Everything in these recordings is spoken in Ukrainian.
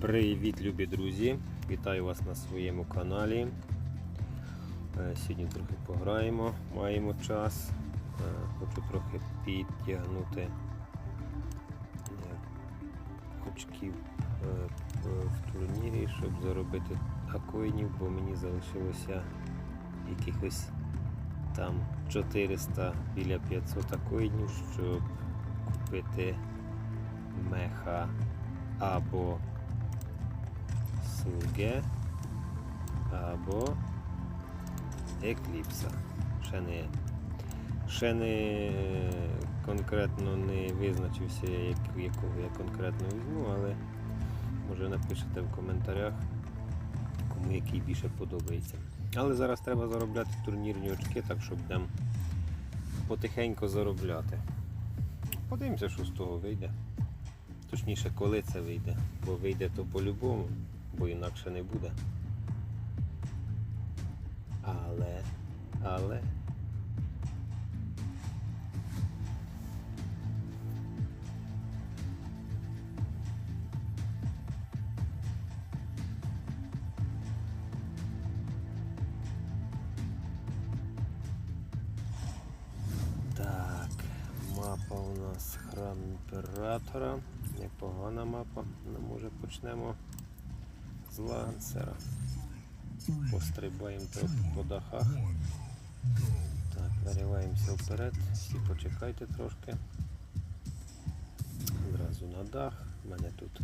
Привіт, любі друзі! Вітаю вас на своєму каналі. Е, Сьогодні трохи пограємо, маємо час. Е, Хочу трохи підтягнути очків е, в турнірі, щоб заробити акоїнів, бо мені залишилося якихось там 400 біля 500 акоїнів, щоб купити меха або Слуге або Екліпса. Ще не, ще не конкретно не визначився, як, якого я конкретно візьму, але може напишете в коментарях, кому який більше подобається. Але зараз треба заробляти турнірні очки, так що будемо потихеньку заробляти. Подивимося, що з того вийде. Точніше, коли це вийде. Бо вийде то по-любому, бо інакше не буде. Але, але. Мапа у нас храм імператора. Непогана мапа. Ну, може почнемо лансера. Пострибаємо трохи по дахах. Так, нариваємося вперед. Всі почекайте трошки. Зразу на дах. У мене тут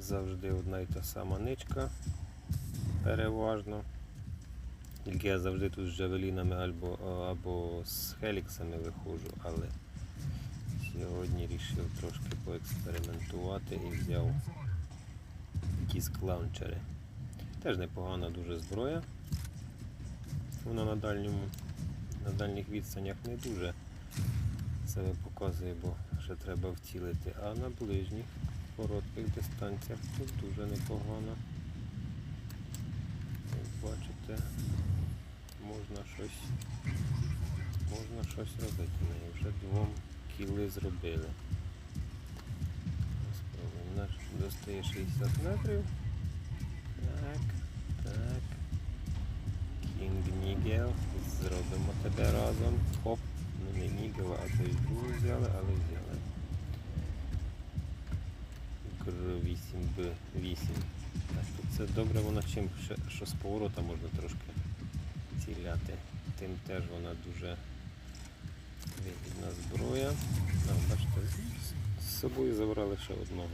завжди одна і та сама ничка. Переважно. Тільки я завжди тут з джавелінами або, або з хеліксами виходжу, але сьогодні вирішив трошки поекспериментувати і взяв диск лаунчери. Теж непогана дуже зброя. Вона на дальньому, на дальніх відстанях не дуже себе показує, бо ще треба вцілити, а на ближніх коротких дистанціях тут дуже непогано. Як бачите, можна щось можна щось робити. Вже двом кіли зробили. Достає 60 метрів. Так, так. Кінг Нігел. Зробимо тебе разом. Хоп. Ну не Нігела, а то й другу взяли, але взяли. Гр 8Б 8. Так, тут це добре вона чим, що з поворота можна трошки ціляти. Тим теж вона дуже вигідна зброя. А, бачите, з- собою забрали ще одного.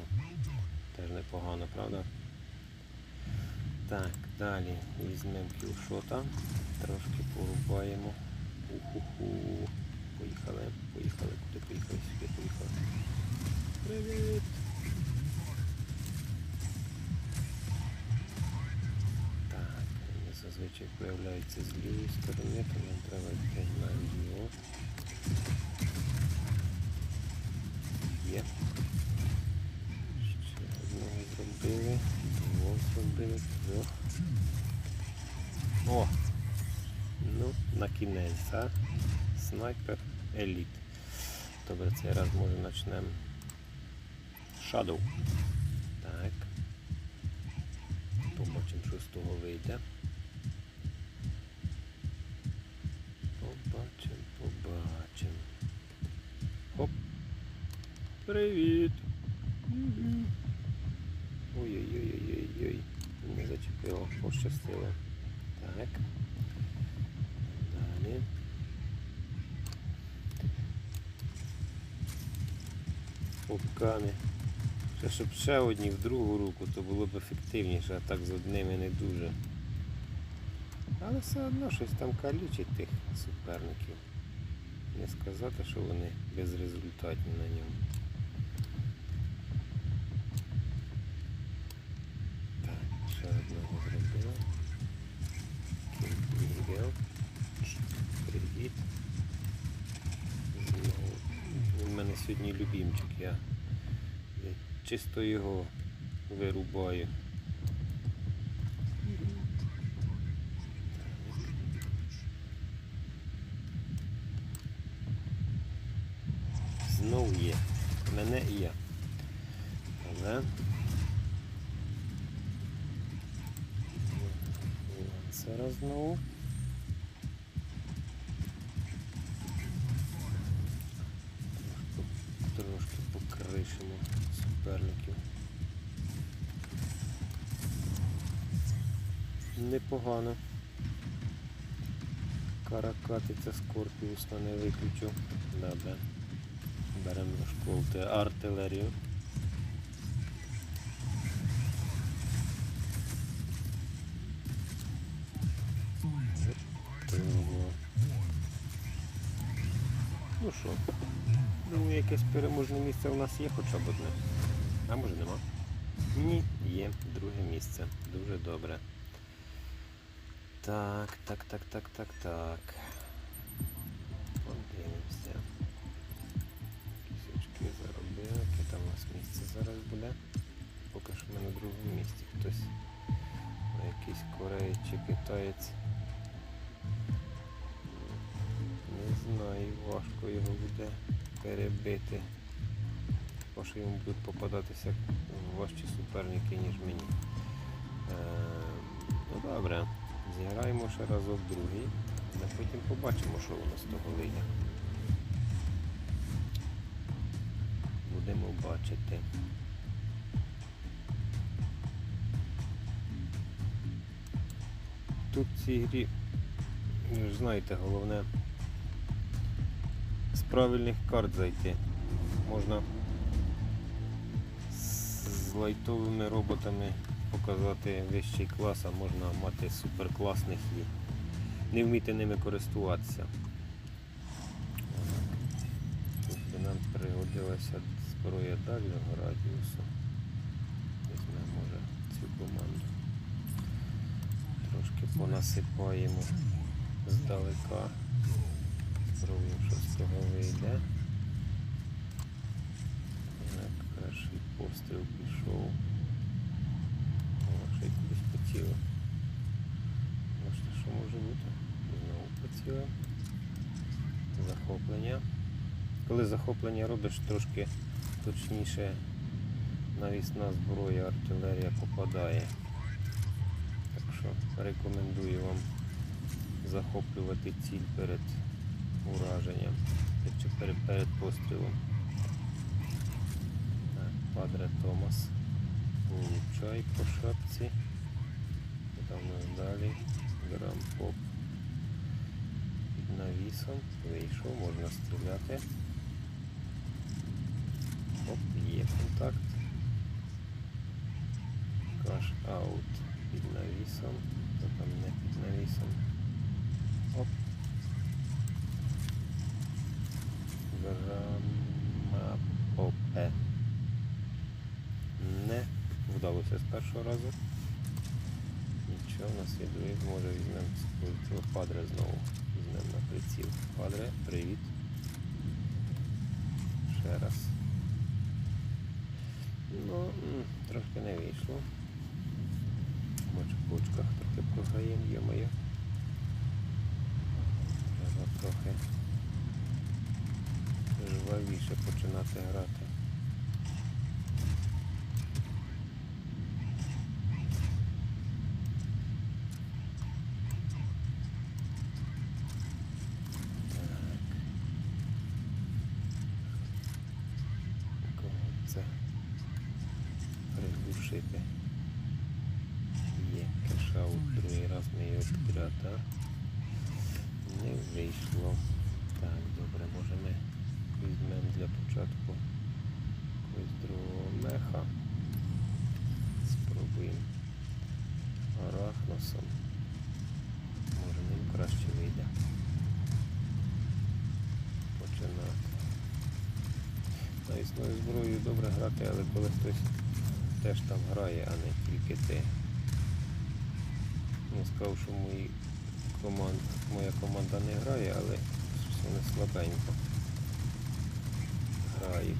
Теж непогано, правда? Так, далі візьмемо кілшота, трошки порубаємо. Уху-ху. Поїхали, поїхали, куди поїхали, сюди поїхали. Привіт! Так, зазвичай появляються з лівої сторони, то нам треба йти на ліво. Є. Ще одного зробили, двох зробили, трьох. О! Ну, на кінець, а? Снайпер еліт. Добре, цей раз може почнемо. Shadow. Так. Побачимо, що з того вийде. Побачимо, побачимо. Хоп. Привіт. Мгм. Ой-ой-ой-ой-ой. Не зачепило, пощастило. Так. Далі. Попками. Ще, щоб ще одні в другу руку, то було б ефективніше, а так з одними не дуже. Але все одно щось там калічить тих суперників. Не сказати, що вони безрезультатні на ньому. сьогодні любімчик. Я чисто його вирубаю. Знову є. Мене і я. Але... Зараз знову. Непогано. Каракатиця Скорпіуса не виключу. Добре. Беремо школти артилерію. Ну що, думаю, якесь переможне місце у нас є хоча б одне. А може нема? Ні, є друге місце. Дуже добре. Так, так, так, так, так, так. Подивимося. Кісочки заробили. Яке там у нас місце зараз буде? Поки що ми на другому місці. Хтось якийсь кореєць чи китаєць. Не знаю, важко його буде перебити. Бо що йому будуть попадатися важчі суперники, ніж мені. Е, ну добре, зіграємо ще разок другий, а потім побачимо, що воно з того вийде. Будемо бачити. Тут в цій грі, знаєте, головне з правильних карт зайти. Можна з лайтовими роботами показати вищий клас, а можна мати суперкласних і не вміти ними користуватися. Тут би нам пригодилася зброя дальнього радіусу. Візьмемо може цю команду. Трошки понасипаємо здалека. Спробуємо, що з цього вийде. Так, перший постріл пішов. Поцілив. Бачите, що може бути? Знову поцілив. Захоплення. Коли захоплення робиш, трошки точніше навісна зброя, артилерія попадає. Так що рекомендую вам захоплювати ціль перед ураженням чи перед, перед пострілом. Так, Падре Томас. Получай по шапці. Нас далі. Грам поп. Під навісом. Вийшов, можна стріляти. Оп, є контакт. Каш аут під навісом. Та там не під навісом. Оп. Грама попе. Не вдалося з першого разу. Нічого, на слідує, може візьмемо цього падре знову. Візьмемо на приціл. Падре, привіт. Ще раз. Ну, трошки не вийшло. В почках трохи програємо, є-моє. Треба трохи жвавіше починати грати. Візьмемо для початку якогось другого меха. Спробуємо арахносом. Може ним краще вийде. Починати. Навісною зброєю добре грати, але коли хтось теж там грає, а не тільки ти. Не сказав, що мої команд, моя команда не грає, але щось вони слабенько грають.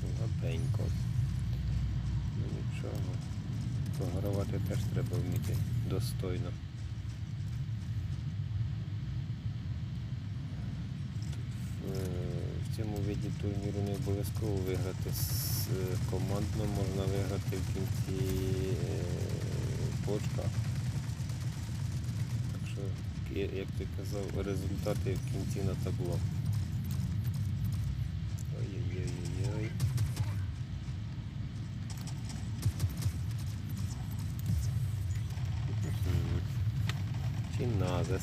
Слабенько. Ну нічого. Програвати теж треба вміти достойно. Тут, е, цьому виді турніру не обов'язково виграти з е, командно, можна виграти в кінці е, в очках. Так що, як ти казав, результати в кінці на табло. Ой-ой-ой-ой. Чи назис?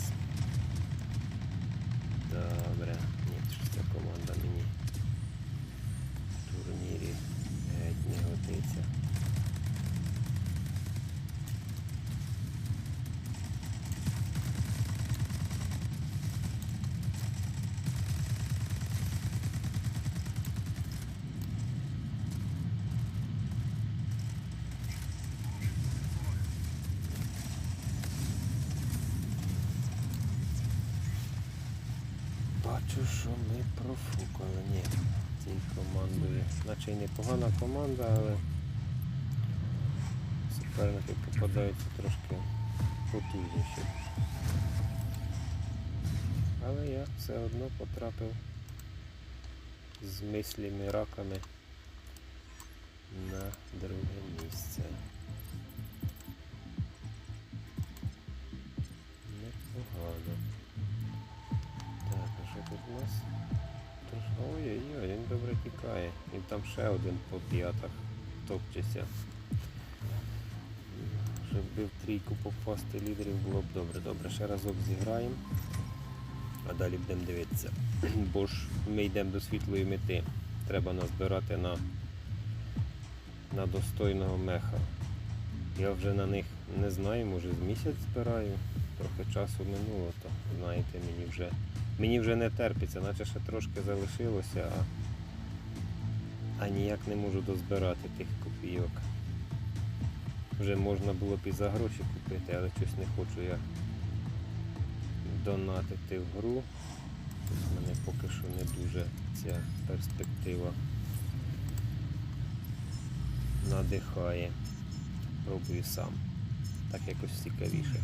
Добре. Ні, що ця команда мені в турнірі геть не годиться. Бачу, що ми профукали. Ні, цією командою. Наче непогана команда, але суперники попадаються трошки потужніші. Але я все одно потрапив з мислями раками на друге місце. У нас? Ой-ой-ой, він добре тікає. І там ще один по п'ятах топчеться. Щоб би в трійку попасти лідерів було б добре. Добре, ще разок зіграємо. А далі будемо дивитися. Бо ж ми йдемо до світлої мети. Треба назбирати на, на достойного меха. Я вже на них не знаю, може з місяць збираю. Трохи часу минуло, то знаєте, мені вже Мені вже не терпиться, наче ще трошки залишилося, а, а ніяк не можу дозбирати тих копійок. Вже можна було б і за гроші купити, але щось не хочу я донатити в гру. Тобто Мене поки що не дуже ця перспектива надихає. Пробую сам. Так якось цікавіше.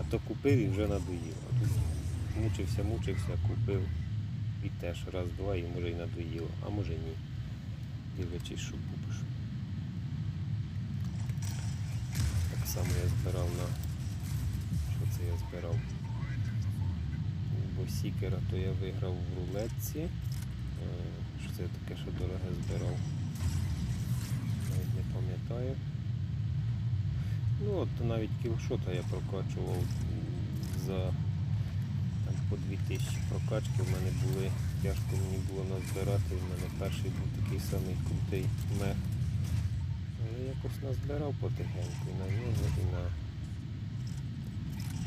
А то купив і вже надоїло. Мучився, мучився, купив і теж раз-два і може й надоїло, а може ні. Дивлячись, що купиш. Так само я збирав на. Що це я збирав? Бо сікера то я виграв в рулетці. Е, Що це таке, що дороге збирав? Навіть не пам'ятаю. Ну от навіть кілшота я прокачував за по 2000 прокачки в мене були, тяжко мені було назбирати, в мене перший був такий самий крутий мех. Але якось назбирав потихеньку на нього, і на,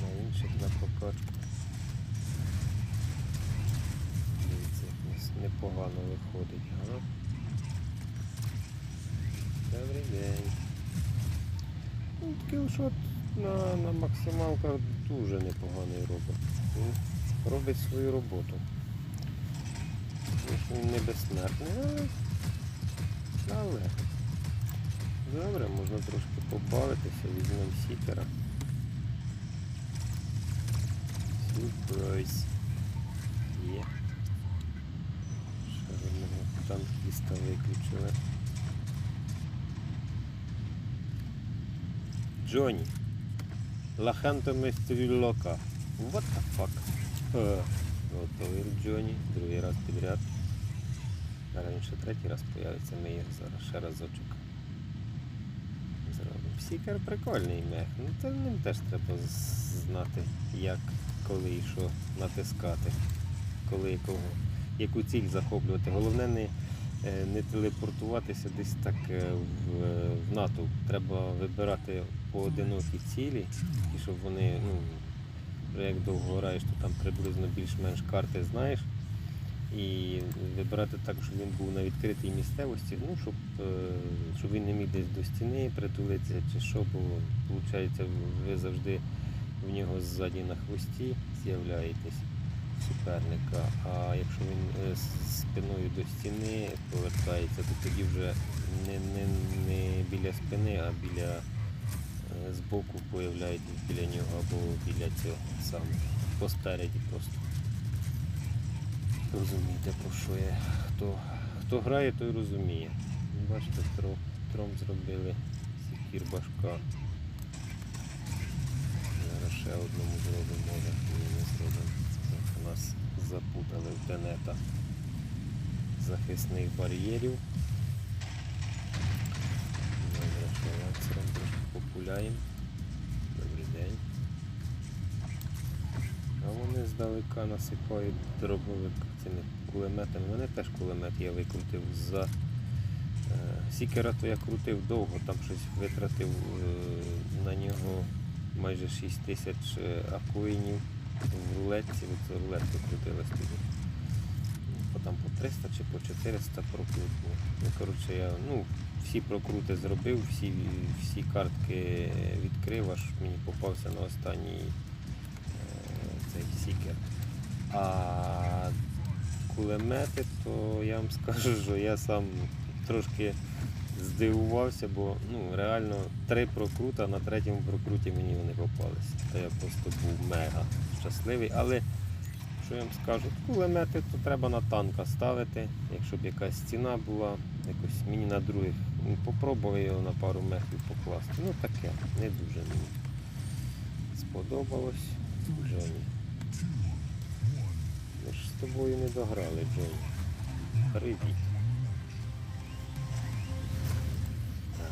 на інших на прокачку. Дивіться, як непогано виходить. Ага. Добрий день. Ну, Кілшот на, на максималках дуже непоганий робот. Робить свою роботу. Він не безсмертний, але, добре, можна трошки побавитися, візьмемо сікера. Сюрприз. Є. Ще одного танкіста виключили. Джонні. Лаханто Местрілока. What the fuck? Е, Готовий Джонні. Другий раз підряд. Зараз третій раз появиться, ми їх зараз ще разочок. Зробимо. Сікер прикольний мех. Ну це ним теж треба знати, як, коли і що натискати, коли і кого, яку ціль захоплювати. Головне не, е, не телепортуватися десь так е, в, в натовп. Треба вибирати поодинокі цілі, і щоб вони, ну, як довго граєш, то там приблизно більш-менш карти знаєш. І вибирати так, щоб він був на відкритій місцевості, ну, щоб, е, щоб він не міг десь до стіни притулитися чи що, бо виходить, ви завжди в нього ззаді на хвості з'являєтесь суперника. А якщо він е, з спиною до стіни повертається, то тоді вже не, не, не біля спини, а біля збоку появляєтесь біля нього або біля цього самого. Поспереді просто. Розумієте, про що я. Хто, хто грає, той розуміє. Бачите, тром, тром зробили сікір башка. Зараз ще одному зробимо, може, ні, не зробимо. Нас запутали в тенета захисних бар'єрів. Добре, що ланцером трошки популяємо. Добрий день. А вони здалека насипають дробовик цими кулеметами. Мене теж кулемет я викрутив за. Е, Сікера то я крутив довго, там щось витратив е, на нього майже 6 тисяч е, акоїнів в рулетці, оце рулетка крутилась. По там по 300 чи по 400 прокрут був. Ну, коротше, я ну, всі прокрути зробив, всі, всі картки відкрив, аж мені попався на останній е, цей сікер. А кулемети, то я вам скажу, що я сам трошки здивувався, бо ну, реально три прокрута, на третьому прокруті мені вони попалися. То я просто був мега щасливий. Але що я вам скажу, кулемети то треба на танка ставити, якщо б якась ціна була, якось мені на других. ну, Попробував його на пару метрів покласти. Ну таке, не дуже мені сподобалось. Джоні. Ми ж з тобою не дограли, Джоні. Привіт. Так,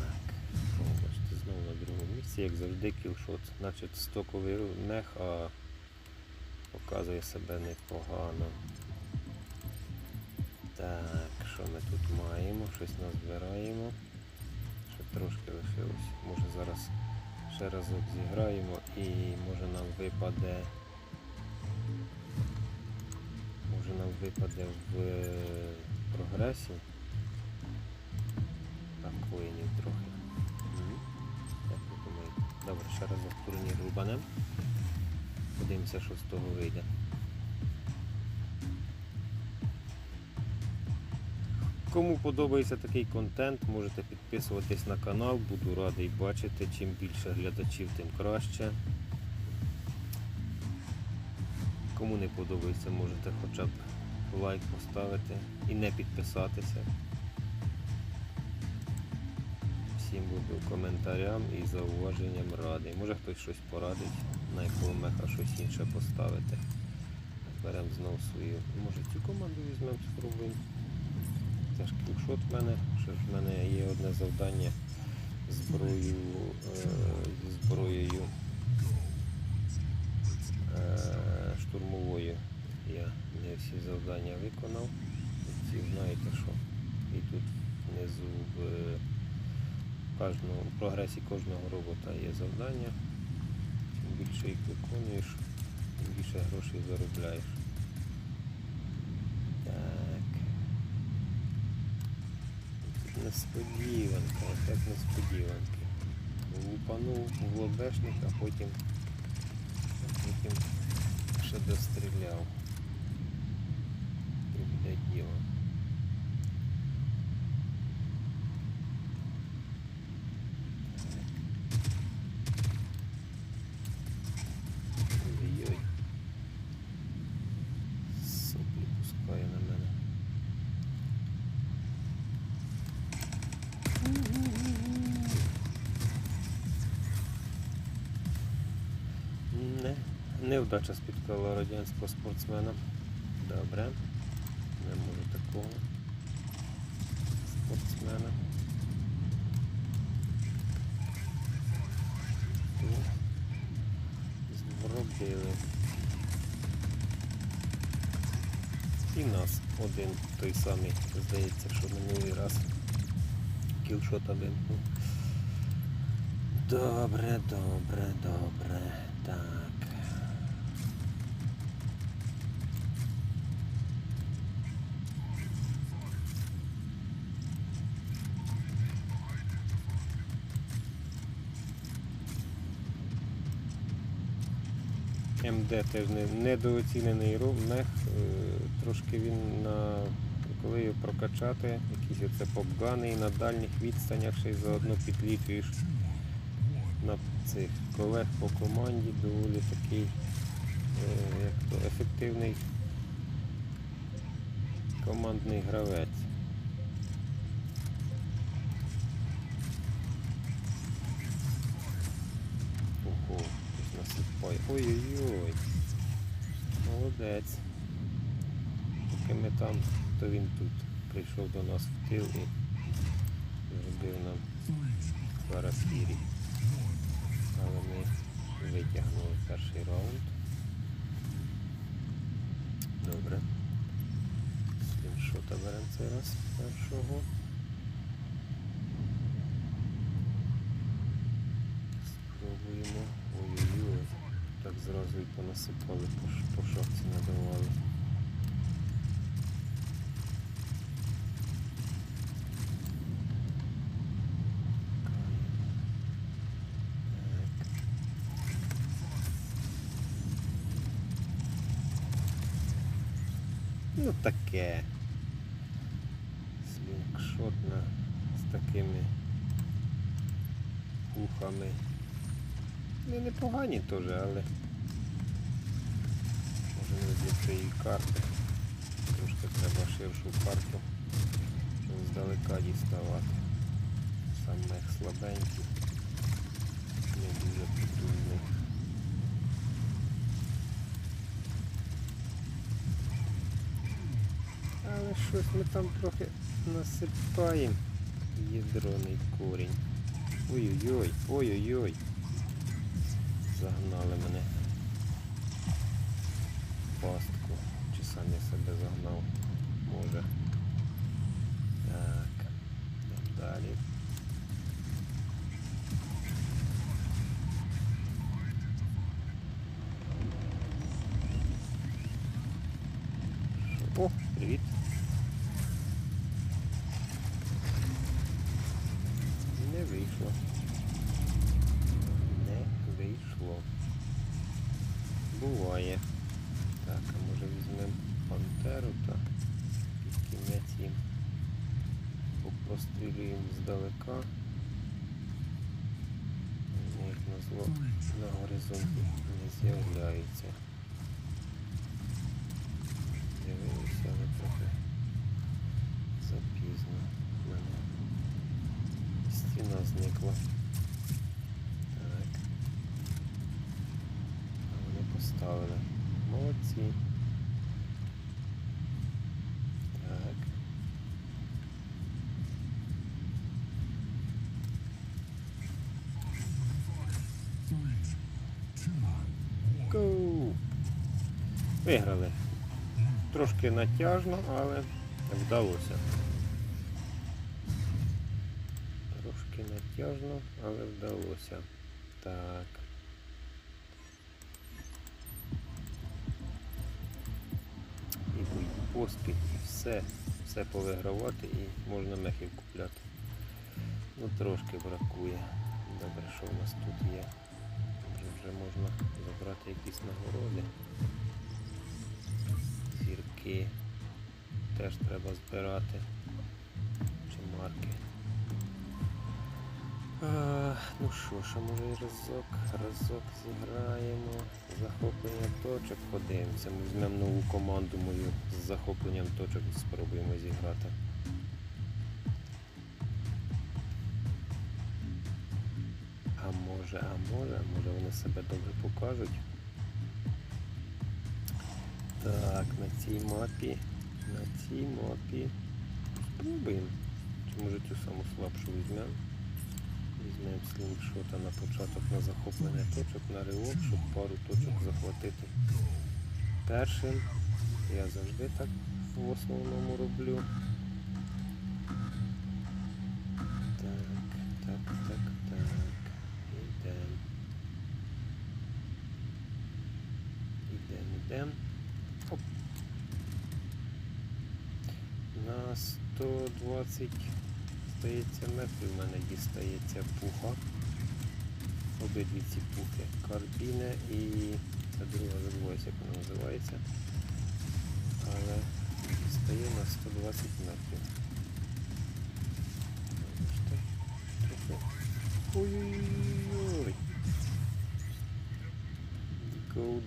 бачите, знову на другому місці, як завжди, кілшот. Значить, стоковий мех, а показує себе непогано. Так, що ми тут маємо? Щось назбираємо. Ще трошки лишилось. Може зараз ще разок зіграємо і може нам випаде. Може нам випаде в е, прогресі. Так, коїнів трохи. Як ви думаєте? Добре, ще разок турнір рубанем. Подивимося, що з того вийде. Кому подобається такий контент, можете підписуватись на канал, буду радий бачити. Чим більше глядачів, тим краще. Кому не подобається, можете хоча б лайк поставити і не підписатися. Всім буду коментарям і зауваженням радий. Може хтось щось порадить, на якого щось інше поставити. Беремо знову свою. Може цю команду візьмемо, спробуємо. Це ж кілшот в мене. Що ж в мене є одне завдання зброю, е, зі зброєю е, штурмовою. Я не всі завдання виконав. Ці знаєте що. І тут внизу в кожному, в прогресі кожного робота є завдання. Чим більше їх виконуєш, тим більше грошей заробляєш. Так. Несподіванка, ефект несподіванки. Лупанув в лобешник, а потім, а потім ще достріляв. Де діло. Невдача спіткала радянського спортсмена. Добре. Не може такого спортсмена. Зробили. І нас один той самий, здається, що минулий раз кілшота вимкнув. Добре, добре, добре. Так. МД теж не, недооцінений мех. е, Трошки він на коли його прокачати, якісь оце попгани і на дальніх відстанях ще й заодно підлічуєш на цих колег по команді доволі такий е, як то, ефективний Командний гравець. Ой-ой-ой. Молодець. Поки ми там, то він тут прийшов до нас в тил і зробив нам парапірі. Але ми витягнули перший раунд. Добре. Сліншота беремо цей раз першого. І по, шапці надавали. Ну таке. Слінгшот на з такими ухами. Не непогані теж, але цієї карти. Трошки треба ширшу карту, щоб здалека діставати. Сам мех слабенький, не дуже потужний. Але щось ми там трохи насипаємо. Ядроний корінь. Ой-ой-ой, ой-ой-ой. Загнали мене. Пастку. Чи сам я себе загнав? Може. Так. Далі. О, привіт. Не вийшло. Не вийшло. Буває. Так, а може візьмемо пантеру та під кінець їм пострілюємо Вони як назло на горизонті не з'являються. З'явилися, але трохи запізно. В мене стіна зникла. Так. А вони поставили. Молодці. Так. Гоу! Виграли. Трошки натяжно, але вдалося. Трошки натяжно, але вдалося. Так. І поспіх, і все, все повигравати і можна мехів купляти. Ну трошки бракує. Добре, що в нас тут є. Вже можна забрати якісь нагороди. Зірки теж треба збирати. Чи марки. А, ну що, ще може разок, разок зіграємо. Захоплення точок подивимося. Ми візьмемо нову команду мою з захопленням точок спробуємо зіграти. А може, а може, а може вони себе добре покажуть. Так, на цій мапі, на цій мапі спробуємо. Чи може цю саму слабшу візьмемо? Візьмемо слімшота на початок на захоплення точок, на ривок, щоб пару точок захватити. Першим я завжди так в основному роблю. 120 стається метрів в мене дістається пуха. Обидві ці пухи. Карбіне і ця друга забуваюся, як вона називається. Але дістає на 120 метрів. Ой-ой-ой. Go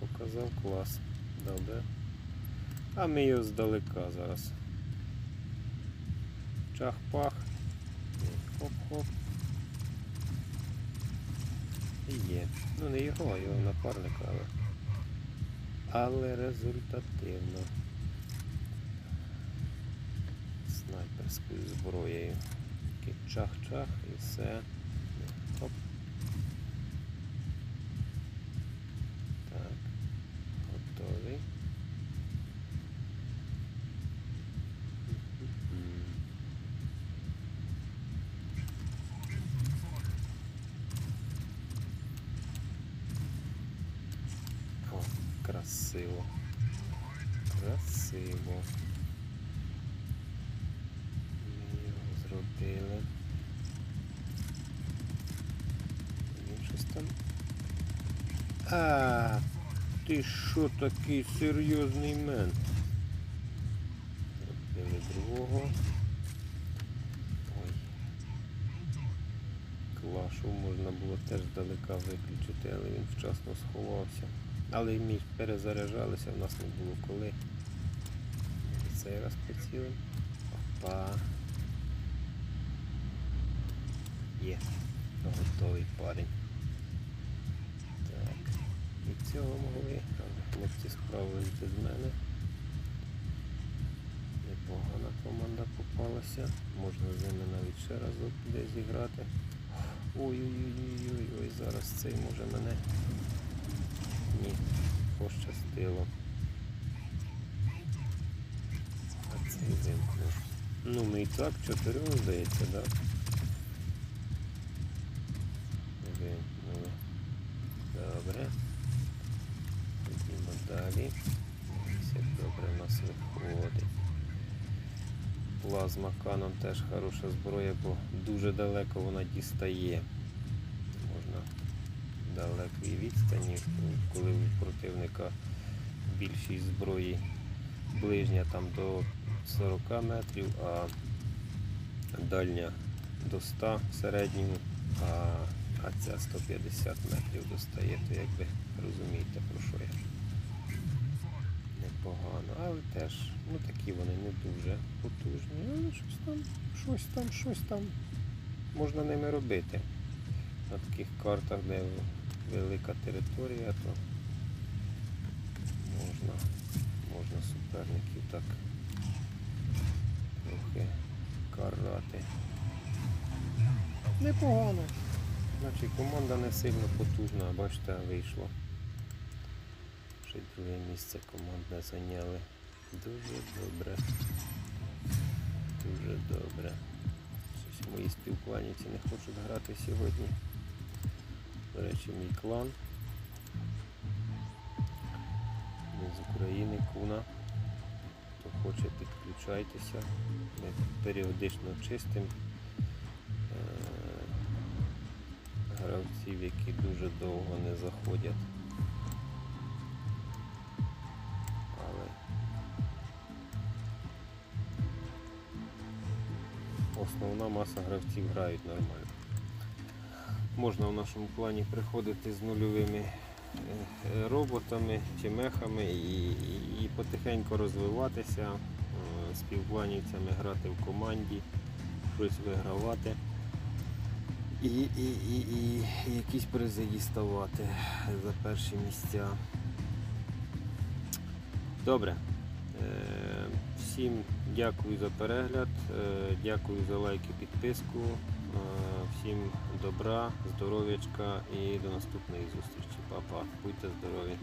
Показав клас. Добре. А ми його здалека зараз. Чах-пах. Хоп-хоп. І є. Ну не його, а його напарника, але. Але результативно. Снайперською зброєю. Чах-чах і все. Красиво. Його зробили. Він щось там. А, ти що такий серйозний мен? Зробили другого. Ой. Клашу можна було теж здалека виключити, але він вчасно сховався. Але і ми перезаряджалися, в нас не було коли. Цей раз поцілим. Опа. Є. Готовий парень. Так. І цього могли. Хлопці справились без мене. Непогана команда попалася. Можна з ними навіть ще разок десь зіграти. Ой-ой-ой, ой зараз цей може мене. Ні, пощастило. А. Ну ми і так чотирьох здається, так? Вимкнули. Добре. Ходімо далі. Все добре в нас виходить. Плазма Canon теж хороша зброя, бо дуже далеко вона дістає. Можна далекій відстані, коли у противника більшість зброї ближня там до 40 метрів, а дальня до 100 в середньому, а, а ця 150 метрів достає, то якби розумієте про що я. Непогано, але теж, ну такі вони не дуже потужні, але щось там, щось там, щось там можна ними робити. На таких картах, де велика територія, то можна, можна суперників так трохи карати. Непогано. Значить команда не сильно потужна, бачите, вийшло. Ще друге місце командне зайняли. Дуже добре. Дуже добре. Щось мої співкланівці не хочуть грати сьогодні. До речі, мій клан. З України, Куна. Хто хоче, підключайтеся. Ми періодично чистимо е, гравців, які дуже довго не заходять. Але основна маса гравців грають нормально. Можна в нашому плані приходити з нульовими роботами чи мехами і, і, потихеньку розвиватися, е, співпланівцями грати в команді, щось вигравати. І, і, і, і, якісь призи діставати за перші місця. Добре. Е, Всім дякую за перегляд, е, дякую за лайки, підписку. Всім добра, здоров'ячка і до наступної зустрічі. Па-па. Будьте здорові.